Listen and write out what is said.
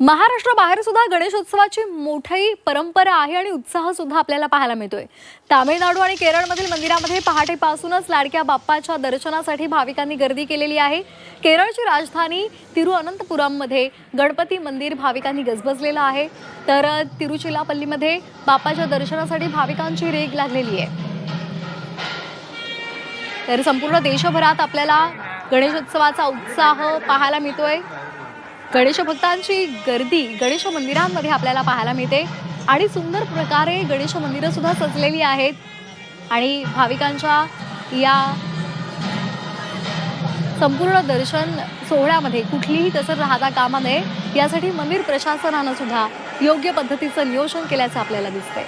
महाराष्ट्राबाहेर सुद्धा गणेशोत्सवाची मोठी परंपरा आहे आणि उत्साह सुद्धा आपल्याला पाहायला मिळतोय. तामिळनाडू आणि केरळमधील मंदिरामध्ये पहाटेपासूनच लाडक्या बाप्पाच्या दर्शनासाठी भाविकांनी गर्दी केलेली आहे. केरळची राजधानी तिरुअनंतपुरममध्ये गणपती मंदिर भाविकांनी गजबजलेलं आहे. तर तिरुचिलापल्लीमध्ये बाप्पाच्या दर्शनासाठी भाविकांची रेग लागलेली आहे. तर संपूर्ण देशभरात आपल्याला गणेशोत्सवाचा उत्साह पाहायला मिळतोय. गणेश भक्तांची गर्दी गणेश मंदिरांमध्ये आपल्याला पाहायला मिळते. आणि सुंदर प्रकारे गणेश मंदिरं सुद्धा सजलेली आहेत. आणि भाविकांच्या या संपूर्ण दर्शन सोहळ्यामध्ये कुठलीही कसर राहता कामा नये यासाठी मंदिर प्रशासनानं सुद्धा योग्य पद्धतीचं नियोजन केल्याचं आपल्याला दिसतंय.